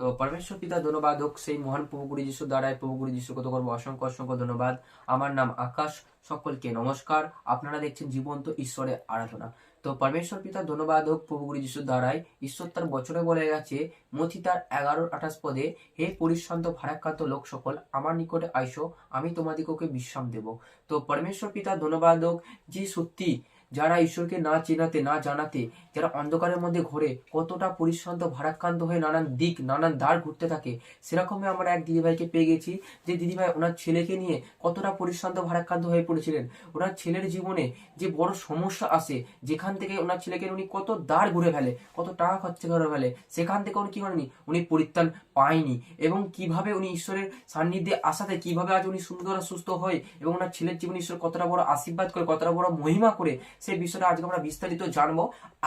তো পরমেশ্বর পিতা ধন্যবাদ হোক, সেই মহান প্রভুগুরু যিশু দ্বারাই প্রভুগুরু যিশু কত করব অসংখ্য অসংখ্য ধন্যবাদ। আমার নাম আকাশ, সকলকে নমস্কার। আপনারা দেখছেন জীবন্ত ঈশ্বরের আরাধনা। তো পরমেশ্বর পিতা ধন্যবাদ হোক প্রভুগুরু যিশু দ্বারাই ঈশ্বর তার বছরে বলে গেছে মথি তার এগারো আঠাশ পদে, হে পরিশ্রান্ত ভারাক্রান্ত লোক সকল, আমার নিকটে আইসো, আমি তোমাদিগকে বিশ্রাম দেব। তো পরমেশ্বর পিতা ধন্যবাদ হোক, যে সত্যি যারা ঈশ্বরকে না চেনাতে, না জানাতে, যারা অন্ধকারের মধ্যে ঘোরে, কতটা পরিশ্রান্ত, ভারাক্রান্ত হয়ে নানান দিক, নানান দ্বার ঘুরতে থাকে, সেরকমই আমরা এক দিদিভাইকে পেয়ে গেছি, যে দিদিভাই ওনার ছেলেকে নিয়ে কতটা পরিশ্রান্ত, ভারাক্রান্ত হয়ে পড়েছিলেন। ওনার ছেলের জীবনে যে বড় সমস্যা আসে, যেখান থেকে ওনার ছেলেকে উনি কত দ্বার ঘুরে ফেলে, কত টাকা খরচা করে ফেলে, সেখান থেকে উনি কি করেনি উনি পরিত্রাণ পায়নি। এবং কীভাবে উনি ঈশ্বরের সান্নিধ্যে আসাতে, কীভাবে আজ উনি সুন্দর, সুস্থ হয় এবং ওনার ছেলের জীবনে ঈশ্বর কতটা বড় আশীর্বাদ করে, কতটা বড় মহিমা করে সেই বিষয়টা আজকে আমরা বিস্তারিত জানব।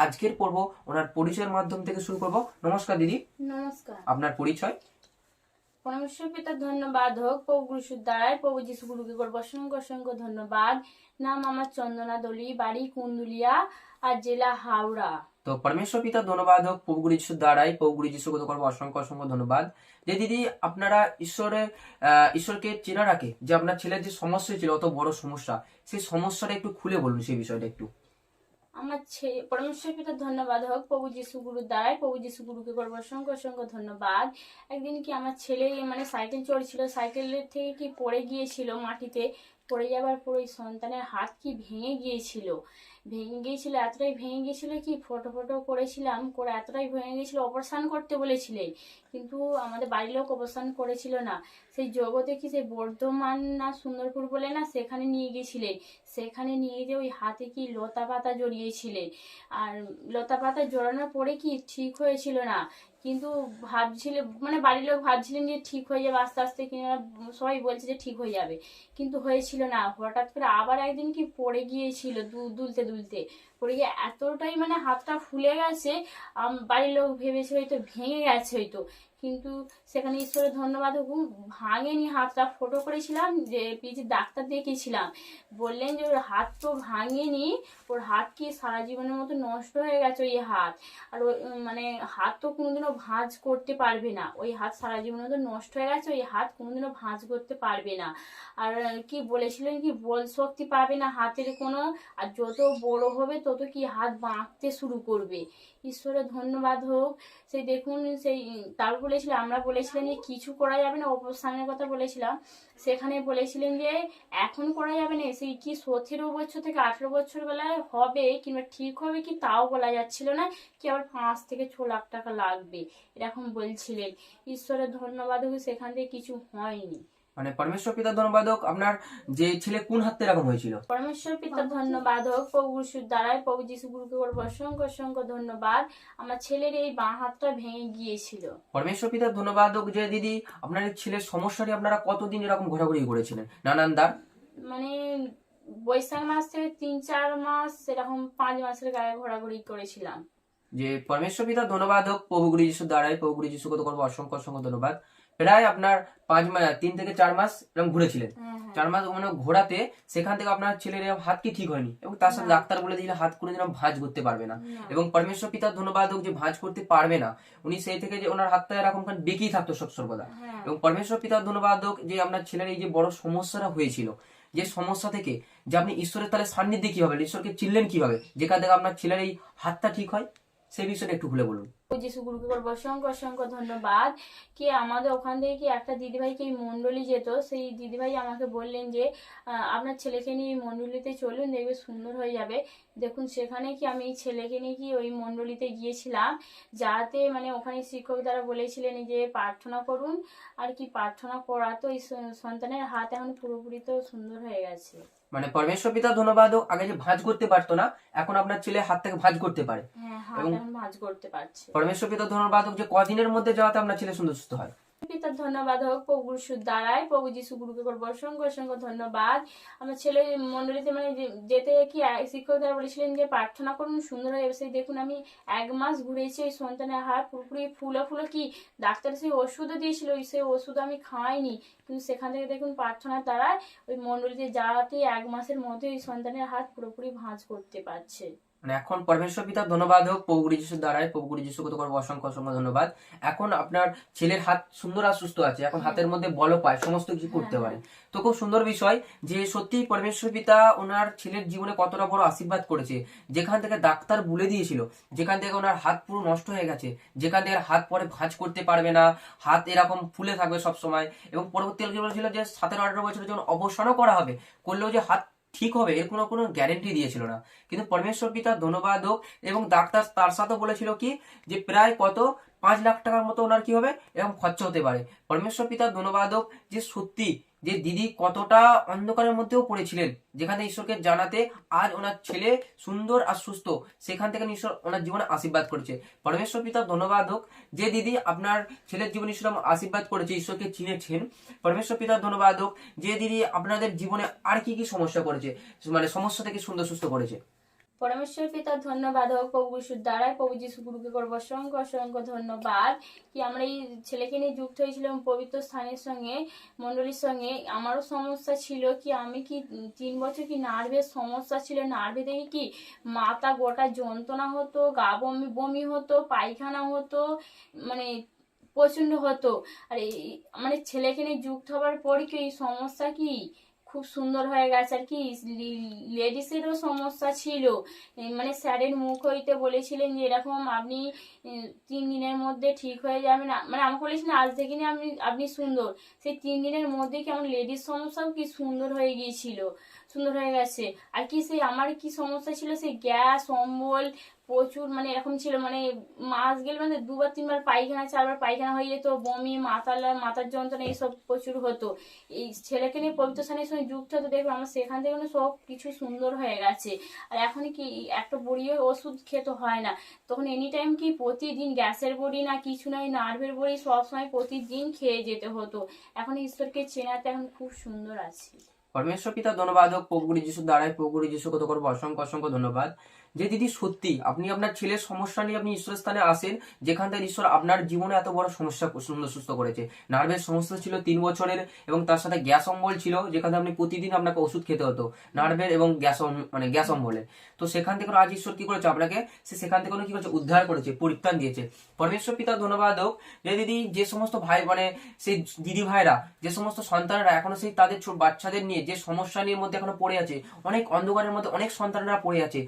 আজকের পর্ব ওনার পরিচয়ের মাধ্যম থেকে শুরু করব। নমস্কার দিদি। নমস্কার। আপনার পরিচয়? পরমেশ্বর পিতা ধন্যবাদ হোক। প্রভু গুরু দ্বারাই প্রভু যিশু গুরুকে করব অসংখ্য অসংখ্য ধন্যবাদ। নাম আমার চন্দনা দলি বাড়ি কুন্দুলিয়া আর জেলা হাওড়া। তো পরমেশ্বর পিতা ধন্যবাদ হোক প্রভুগুরু যিশুর দ্বারাই প্রভুগুরু যিশু কত করব অসংখ্য অসংখ্য ধন্যবাদ। যে দিদি, আপনারা ঈশ্বরের ঈশ্বরকে চেনা রাখে, যে আপনার ছেলের যে সমস্যা ছিল, অত বড় সমস্যা, সেই সমস্যাটা একটু খুলে বলুন, সেই বিষয়টা একটু। আমার ছেলে পরমেশ্বর পিতা, ধন্যবাদ হোক, প্রভু যিশু গুরু দ্বারাই প্রভু যিশু গুরুকে করব, অসংখ্য অসংখ্য ধন্যবাদ। একদিন কি আমার ছেলে মানে সাইকেল চড়ছিল, সাইকেলের থেকে কি পড়ে গিয়েছিল মাটিতে, পড়ে যাবার পর ওই সন্তানের হাত কি ভেঙে গিয়েছিল? ভেঙে গিয়েছিল এতটাই ভেঙে গিয়েছিল কি ফটো ফটো করেছিলাম, করে এতটাই ভেঙে গিয়েছিল অপারেশন করতে বলেছিলে। কিন্তু আমাদের বাড়ির লোক অপারেশন করেছিল না। সেই জগতে কি সেই বর্ধমান না সুন্দরপুর বলে না, সেখানে নিয়ে গিয়েছিলেন সেখানে নিয়ে গিয়ে ওই হাতে কি লতা পাতা জড়িয়েছিলে। আর লতা পাতা জড়ানোর পরে কি ঠিক হয়েছিল না। কিন্তু ভাবছিলে মানে বাড়ির লোক ভাবছিলেন যে ঠিক হয়ে যাবে, আস্তে আস্তে কিনা সবাই বলছে যে ঠিক হয়ে যাবে। কিন্তু হয়েছিল না। হঠাৎ করে আবার একদিন কি পড়ে গিয়েছিল দু- দুলতে দুলতে পড়ে এতটাই মানে হাতটা ফুলে গেছে বাড়ির লোক ভেবেছে হয়তো ভেঙে গেছে হয়তো। কিন্তু সেখানে ঈশ্বরের ধন্যবাদ হোক, ভাঙেনি হাতটা ফটো করেছিলাম যে পিজি ডাক্তার দেখিয়েছিলাম। বললেন যে ওর হাত তো ভাঙেনি ওর হাত কি সারা জীবনের মতো নষ্ট হয়ে গেছে ওই হাত? আর ওই মানে হাত তো কোনোদিনও ভাঁজ করতে পারবে না। ওই হাত সারা জীবনের মতো নষ্ট হয়ে গেছে ওই হাত কোনোদিনও ভাঁজ করতে পারবে না। আর কি বলেছিলেন কি বল শক্তি পাবে না হাতের কোনো আর যত বড় হবে তত কি হাত বাঁকতে শুরু করবে। ঈশ্বরের ধন্যবাদ হোক। সেই দেখুন, সেই তার বলেছিল আমরা বলেছিলেন যে কিছু করা যাবে না অবস্থানের কথা বলেছিলাম। সেখানে বলেছিলেন যে, এখন করা যাবে না, সেই কি সতেরো বছর থেকে আঠেরো বছর বেলায় হবে, কিংবা ঠিক হবে কি তাও বলা যাচ্ছিল না, কি আবার পাঁচ থেকে ছ লাখ টাকা লাগবে, এরকম বলছিলেন। ঈশ্বরের ধন্যবাদ হোক, সেখান থেকে কিছু হয়নি। মানে পরমেশ্বর পিতা ধন্যবাদ হোক আপনার যে ছেলে কোন হাতে এরকম হয়েছিল? পরমেশ্বর পিতা ধন্যবাদ হোক প্রভু যিশুর দ্বারাই প্রভু যিশু গুরুকে করব অসংখ্য অসংখ্য ধন্যবাদ। আমার ছেলের এই বাঁ হাতটা ভেঙে গিয়েছিল। পরমেশ্বর পিতা ধন্যবাদ হোক যে দিদি আপনার ছেলের সমস্যাটি আপনারা কতদিন এরকম ঘোরাঘুরি করেছিলেন? নানান দ্বার মানে বৈশাখ মাস থেকে তিন চার মাস এরকম পাঁচ মাসের গায়ে ঘোরাঘুরি করেছিলাম। যে পরমেশ্বর পিতা ধন্যবাদ হোক প্রভুগুরু যিশুর দ্বারাই প্রভুগুরু যিশু কত করব অসংখ্য অসংখ্য ধন্যবাদ। প্রায় আপনার পাঁচ মাস তিন থেকে চার মাস এরকম ঘুরেছিলেন। হ্যাঁ হ্যাঁ। চার মাস মানে ঘোরাতে সেখান থেকে আপনার ছেলের হাত কি ঠিক হয়নি এবং তার সাথে ডাক্তার বলে দিলে হাত কোনোদিন ভাঁজ করতে পারবে না। এবং পরমেশ্বর পিতার ধন্যবাদ হোক যে ভাঁজ করতে পারবে না উনি সেই থেকে যে ওনার হাতটা এরকম বেঁকেই থাকতো সব সর্বদা। হ্যাঁ। এবং পরমেশ্বর পিতার ধন্যবাদ হোক যে আপনার ছেলের এই যে বড় সমস্যাটা হয়েছিল যে সমস্যা থেকে যে আপনি ঈশ্বরের তাহলে সান্নিধ্যে কীভাবে ঈশ্বরকে চিনলেন কীভাবে যেখান থেকে আপনার ছেলের এই হাতটা ঠিক হয় সেই বিষয়টা একটু খুলে বলুন। যিশু গুরুকে করব অসংখ্য অসংখ্য ধন্যবাদ। কি আমাদের ওখান থেকে কি একটা দিদিভাইকে এই মন্ডলী যেত? সেই দিদিভাই আমাকে বললেন যে আপনার ছেলেকে নিয়ে এই মন্ডলীতে চলুন দেখবে সুন্দর হয়ে যাবে। দেখুন সেখানে কি আমি এই ছেলেকে নিয়ে কি ওই মন্ডলীতে গিয়েছিলাম যাতে মানে ওখানে শিক্ষক দ্বারা বলেছিলেন যে প্রার্থনা করুন। আর কি প্রার্থনা করা তো এই সন্তানের হাত এখন পুরোপুরি তো সুন্দর হয়ে গেছে। মানে পরমেশ্বর পিতা ধন্যবাদ আগে যে ভাঁজ করতে পারতো না এখন আপনার ছেলে হাত থেকে ভাঁজ করতে পারে। হ্যাঁ হাত এখন ভাঁজ করতে পারছে। পরমেশ্বর পিতা ধন্যবাদ হোক যে কদিনের মধ্যে যাওয়াতে আপনার ছেলে সুন্দর সুস্থ হয়। পিতার ধন্যবাদ হোক, প্রভু যিশুর দ্বারাই, প্রভু যিশু গুরুকে করব অসংখ্য অসংখ্য ধন্যবাদ। আমার ছেলে মন্ডলীতে মানে যেতে কি শিক্ষক দ্বারা বলেছিলেন যে প্রার্থনা করুন, সুন্দর হয়ে সেই দেখুন আমি এক মাস ঘুরেছি ওই সন্তানের হাত পুরোপুরি ফুলো ফুলো কি ডাক্তার সেই ওষুধও দিয়েছিল সেই ওষুধ আমি খাওয়াইনি কিন্তু সেখান থেকে দেখুন প্রার্থনার দ্বারাই ওই মন্ডলীতে যাওয়াতে এক মাসের মধ্যে ওই সন্তানের হাত পুরোপুরি ভাঁজ করতে পারছে। মানে এখন পরমেশ্বর পিতা ধন্যবাদ হোক প্রভুগুরি যিশুর দ্বারাই প্রভুগুরি যিশু কত করব অসংখ্য অসংখ্য ধন্যবাদ। এখন আপনার ছেলের হাত সুন্দর আর সুস্থ আছে এখন হাতের মধ্যে বল পায় সমস্ত কিছু করতে পারে। তো খুব সুন্দর বিষয় যে সত্যি পরমেশ্বর পিতা ওনার ছেলের জীবনে কতটা বড় আশীর্বাদ করেছে। যেখান থেকে ডাক্তার বলে দিয়েছিল যেখান থেকে ওনার হাত পুরো নষ্ট হয়ে গেছে যেখান থেকে হাত পরে ভাঁজ করতে পারবে না হাত এরকম ফুলে থাকবে সব সময় এবং পরবর্তীকালে বলেছিল যে সতেরো আঠারো বছরের যখন অবসানও করা হবে করলেও যে হাত ঠিক হবে এর কোনো কোনো গ্যারেন্টি দিয়েছিল না। কিন্তু পরমেশ্বর পিতা ধন্যবাদ হোক এবং ডাক্তার তার সাথে বলেছিল কি, যে প্রায় কত পাঁচ লাখ টাকার মতো ওনার কি হবে? এরকম খরচা হতে পারে। পরমেশ্বর পিতা ধন্যবাদক যে সত্যি যে দিদি কতটা অন্ধকারের মধ্যেও পড়েছিলেন, যেখানে ঈশ্বরকে জানাতে আজ ওনার ছেলে সুন্দর আর সুস্থ, সেখান থেকে ঈশ্বর ওনার জীবনে আশীর্বাদ করেছে। পরমেশ্বর পিতা ধন্যবাদ হোক যে দিদি আপনার ছেলের জীবনে ঈশ্বর আশীর্বাদ করেছে, ঈশ্বরকে চিনেছেন, পরমেশ্বর পিতা ধন্যবাদ হোক যে দিদি আপনাদের জীবনে আর কি কি সমস্যা করেছে মানে সমস্যা থেকে সুন্দর সুস্থ করেছে। পরমেশ্বর পিতা, ধন্যবাদ হোক। প্রভু যিশুর দ্বারাই প্রভু যিশু গুরুকে করব অসংখ্য অসংখ্য ধন্যবাদ। কি আমরা এই ছেলেকে নিয়ে যুক্ত হয়েছিলাম পবিত্র স্থানের সঙ্গে, মণ্ডলীর সঙ্গে, আমারও সমস্যা ছিল কি, আমি কি তিন বছর কি নার্ভের সমস্যা ছিল? নার্ভে দেখে কি মাথা গোটা যন্ত্রণা হতো, গা বমি বমি হতো, পায়খানা হতো মানে প্রচণ্ড হতো। আর এই মানে ছেলেকে নিয়ে যুক্ত হওয়ার পর কি এই সমস্যা কি? খুব সুন্দর হয়ে গেছে আর কি। লেডিসেরও সমস্যা ছিল। মানে স্যারের মুখ হইতে বলেছিলেন যে এরকম আপনি তিন দিনের মধ্যে ঠিক হয়ে যাবেন মানে আমাকে বলেছিলেন আজ থেকে আপনি আপনি সুন্দর। সেই তিন দিনের মধ্যে কেমন লেডিস সমস্যাও কি সুন্দর হয়ে গিয়েছিল। সুন্দর হয়ে গেছে। আর কি সেই আমার কি সমস্যা ছিল, সেই গ্যাস, অম্বল প্রচুর মানে এরকম ছিল মানে মাস গেলে মানে দুবার, তিনবার পায়খানা, চারবার পায়খানা হয়ে যেত, বমি মাথা লা- মাথার যন্ত্রণা এইসব প্রচুর হতো। এই ছেলেকে নিয়ে পবিত্র স্থানের সঙ্গে যুক্ত হতো দেখব আমার সেখান থেকে মানে সব কিছু সুন্দর হয়ে গেছে। আর এখন কি একটা বড়িও ওষুধ খেতে হয় না। তখন এনি টাইম কি প্রতিদিন গ্যাসের বড়ি না কিছু নয় নার্ভের বড়ি সবসময় প্রতিদিন খেয়ে যেতে হতো। এখন ঈশ্বরকে চেনাতে এখন খুব সুন্দর আছি। পরমেশ্বর পিতা ধন্যবাদ হোক প্রভুগুরি যিশু দ্বারাই প্রভুগুরি যিশু কত করব অসংখ্য অসংখ্য ধন্যবাদ। যে দিদি সত্যি, আপনি আপনার ছেলের সমস্যা নিয়ে আপনি ঈশ্বরের স্থানে আসেন, যেখান থেকে ঈশ্বর আপনার জীবনে এত বড় সমস্যা সুন্দর সুস্থ করেছে। নার্ভের সমস্যা ছিল তিন বছরের এবং তার সাথে গ্যাস অম্বল ছিল, যেখানে আপনি প্রতিদিন আপনাকে ওষুধ খেতে হতো, নার্ভের এবং গ্যাস মানে গ্যাস অম্বলে। তো সেখান থেকে আজ ঈশ্বর কি করেছে আপনাকে? সে সেখান থেকে কি করেছে? উদ্ধার করেছে, পরিত্রাণ দিয়েছে। পরমেশ্বর পিতা, ধন্যবাদ হোক। যে দিদি, যে সমস্ত ভাই মানে সেই দিদি ভাইরা, যে সমস্ত সন্তানরা এখনও সেই তাদের ছোট বাচ্চাদের নিয়ে যে সমস্যা নিয়ে মধ্যে এখনও পড়ে আছে, অনেক অন্ধকারের মধ্যে অনেক সন্তানরা পড়ে আছে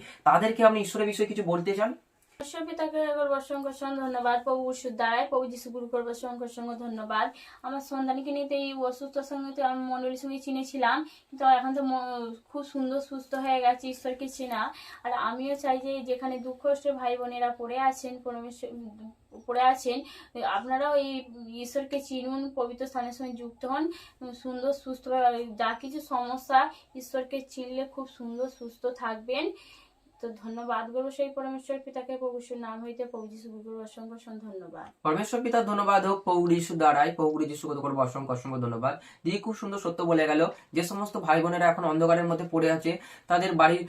তাদেরকে আপনি ঈশ্বরের বিষয়ে কিছু বলতে চান? ঈশ্বর পিতাকে করব অসংখ্য অসংখ্য ধন্যবাদ, প্রভু ওষুধ দ্বারাই প্রভু যিশু গুরু করব অসংখ্য অসংখ্য ধন্যবাদ। আমার সন্তানকে নিয়ে তো এই অসুস্থতার সঙ্গে তো আমি মন্ডলীর সঙ্গে চিনেছিলাম, কিন্তু এখন তো খুব সুন্দর সুস্থ হয়ে গেছে, ঈশ্বরকে চেনা। আর আমিও চাই যে যেখানে দুঃখ ভাই বোনেরা পড়ে আছেন, পরমেশ্বর পড়ে আছেন, আপনারাও এই ঈশ্বরকে চিনুন, পবিত্র স্থানের সঙ্গে যুক্ত হন, সুন্দর সুস্থ যা কিছু সমস্যা ঈশ্বরকে চিনলে খুব সুন্দর সুস্থ থাকবেন। তো ধন্যবাদ করব সেই পরমেশ্বর পিতাকে প্রভুষের নাম হইতে প্রভু যিশু গুরুর অসংখ্য ধন্যবাদ। পরমেশ্বর পিতার ধন্যবাদ হোক পৌরি যিশু দ্বারাই। পৌরি যিশু করব অসংখ্য অসংখ্য ধন্যবাদ। দিদি, খুব সুন্দর সত্য বলে গেল। যে সমস্ত ভাই বোনেরা এখন অন্ধকারের মধ্যে পড়ে আছে, তাদের বাড়ির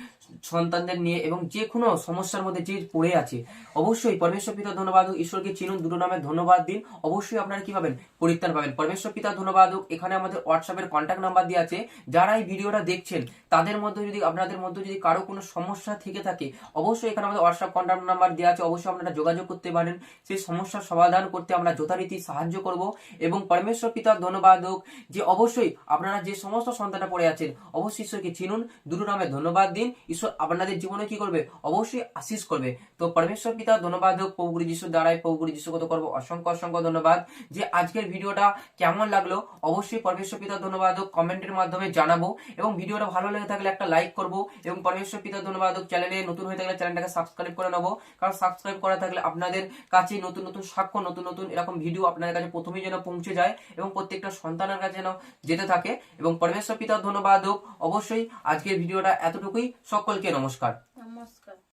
সন্তানদের নিয়ে এবং যে কোনো সমস্যার মধ্যে যে পড়ে আছে, অবশ্যই পরমেশ্বর পিতা ধন্যবাদ হোক, ঈশ্বরকে চিনুন, দুটো নামে ধন্যবাদ দিন। অবশ্যই আপনারা কি পাবেন? পরিত্রাণ পাবেন। পরমেশ্বর পিতা ধন্যবাদ হোক, এখানে আমাদের হোয়াটসঅ্যাপের কন্ট্যাক্ট নাম্বার দিয়ে আছে। যারা এই ভিডিওটা দেখছেন, তাদের মধ্যে যদি, আপনাদের মধ্যে যদি কারও কোনো সমস্যা থেকে থাকে। অবশ্যই এখানে আমাদের হোয়াটসঅ্যাপ কন্ট্যাক্ট নাম্বার দেওয়া আছে, অবশ্যই আপনারা যোগাযোগ করতে পারেন। সেই সমস্যার সমাধান করতে আমরা যথারীতি সাহায্য করব এবং পরমেশ্বর পিতার ধন্যবাদ হোক যে অবশ্যই আপনারা যে সমস্ত সন্তানটা পড়ে আছেন, অবশ্যই ঈশ্বরকে চিনুন, দুটো নামে ধন্যবাদ দিন। ঈশ্বর আপনাদের জীবনে কি করবে? অবশ্যই আশিস করবে। তো পরমেশ্বর পিতার ধন্যবাদ হোক। প্রভুগুরি যিশুর দ্বারাই প্রভুগুরি যিশু কত করব। অসংখ্য অসংখ্য ধন্যবাদ। যে আজকের ভিডিওটা কেমন লাগল? অবশ্যই পরমেশ্বর পিতার ধন্যবাদ হোক। কমেন্টের মাধ্যমে জানাব এবং ভিডিওটা ভালো লেগে থাকলে একটা লাইক করব এবং পরমেশ্বর পিতার ধন্যবাদ হোক। চ্যানেলে নতুন হয়ে থাকলে চ্যানেলটাকে সাবস্ক্রাইব করে নেব। কারণ সাবস্ক্রাইব করা থাকলে আপনাদের কাছে নতুন নতুন সাক্ষ্য, নতুন নতুন এরকম ভিডিও আপনাদের কাছে প্রথমেই যেন পৌঁছে যায় এবং প্রত্যেকটা সন্তানের কাছে যেন যেতে থাকে। এবং পরমেশ্বর পিতার ধন্যবাদ হোক। অবশ্যই আজকের ভিডিওটা এতটুকুই। সকলকে নমস্কার। নমস্কার।